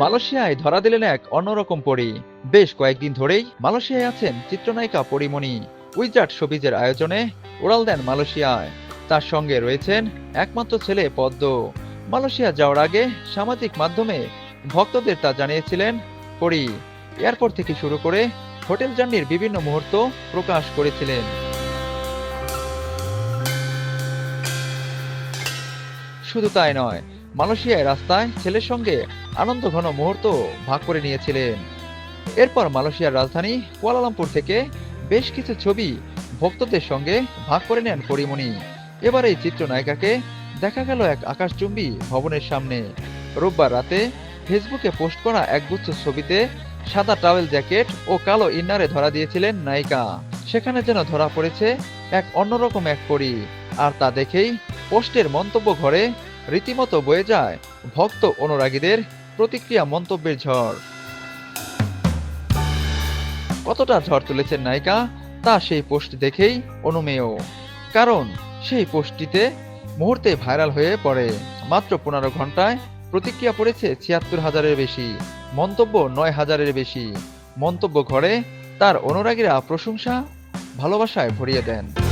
মালয়েশিয়ায় ধরা দিলেন এক অন্যরকম পরী। বেশ কয়েকদিন ধরেই মালয়েশিয়ায় আছেন চিত্রনায়িকা পরিমণি। উইজার্ট শোবিজের আয়োজনে উড়াল দেন মালয়েশিয়ায়। তার সঙ্গে রয়েছেন একমাত্র ছেলে পদ্ম। মালয়েশিয়া যাওয়ার আগে সামাজিক মাধ্যমে ভক্তদের তা জানিয়েছিলেন পরী। এয়ারপোর্ট থেকে শুরু করে হোটেল জার্নির বিভিন্ন মুহূর্ত প্রকাশ করেছিলেন। শুধু তাই নয়, মালয়েশিয়ায় রাস্তায় ছেলের সঙ্গে আনন্দ ঘন মুহূর্ত ভাগ করে নিয়েছিলেন। এরপর মালয়েশিয়ার রাজধানী কুয়ালালামপুর থেকে বেশ কিছু ছবি ভক্তদের সঙ্গে ভাগ করে নেন পরিমণি। এবার এই চিত্রনায়িকাকে দেখা গেল এক আকাশচুম্বী ভবনের সামনে। রোববার রাতে ফেসবুকে পোস্ট করা একগুচ্ছ ছবিতে সাদা টাওয়েল জ্যাকেট ও কালো ইন্নারে ধরা দিয়েছিলেন নায়িকা। সেখানে যেন ধরা পড়েছে এক অন্যরকম এক পরী। আর তা দেখেই পোস্টের মন্তব্য ঘরে রীতিমতো বয়ে যায় ভক্ত অনুরাগীদের প্রতিক্রিয়া, মন্তব্যের ঝড়। কতটা ঝড় তুলেছেন নায়িকা, তা সেই পোস্ট দেখেই অনুমেয়। কারণ সেই পোস্টটিতে মুহূর্তে ভাইরাল হয়ে পড়ে। মাত্র পনেরো ঘন্টায় প্রতিক্রিয়া পড়েছে ছিয়াত্তর হাজারের বেশি, মন্তব্য নয় হাজারের বেশি। মন্তব্য ঘরে তার অনুরাগীরা প্রশংসা, ভালোবাসায় ভরিয়ে দেন।